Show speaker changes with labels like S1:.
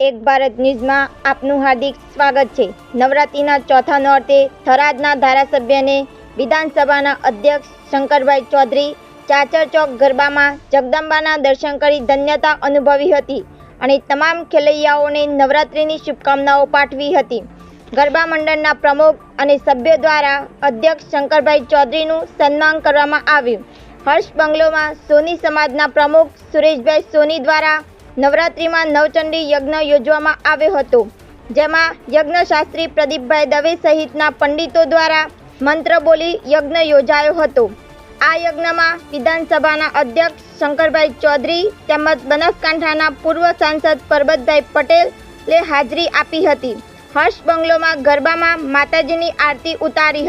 S1: એક ભારત ન્યૂઝમાં આપનું હાર્દિક સ્વાગત છે. નવરાત્રિના ચોથા નોરતે થરાદના ધારાસભ્યને વિધાનસભાના અધ્યક્ષ શંકરભાઈ ચૌધરી ચાચર ચોક ગરબામાં જગદંબાના દર્શન કરી ધન્યતા અનુભવી હતી અને તમામ ખેલૈયાઓને નવરાત્રિની શુભકામનાઓ પાઠવી હતી. ગરબા મંડળના પ્રમુખ અને સભ્યો દ્વારા અધ્યક્ષ શંકરભાઈ ચૌધરીનું સન્માન કરવામાં આવ્યું. હર્ષ બંગલોમાં સોની સમાજના પ્રમુખ સુરેશભાઈ સોની દ્વારા નવરાત્રિમાં નવચંડી યજ્ઞ યોજવામાં આવ્યો હતો. જેમાં યજ્ઞશાસ્ત્રી પ્રદીપભાઈ દવે સહિતના પંડિતો દ્વારા મંત્ર બોલી યજ્ઞ યોજાયો હતો. આ યજ્ઞમાં વિધાનસભાના અધ્યક્ષ શંકરભાઈ ચૌધરી તેમજ બનાસકાંઠાના પૂર્વ સાંસદ પરબતભાઈ પટેલે હાજરી આપી હતી. હર્ષ બંગલોમાં ગરબામાં માતાજીની આરતી ઉતારી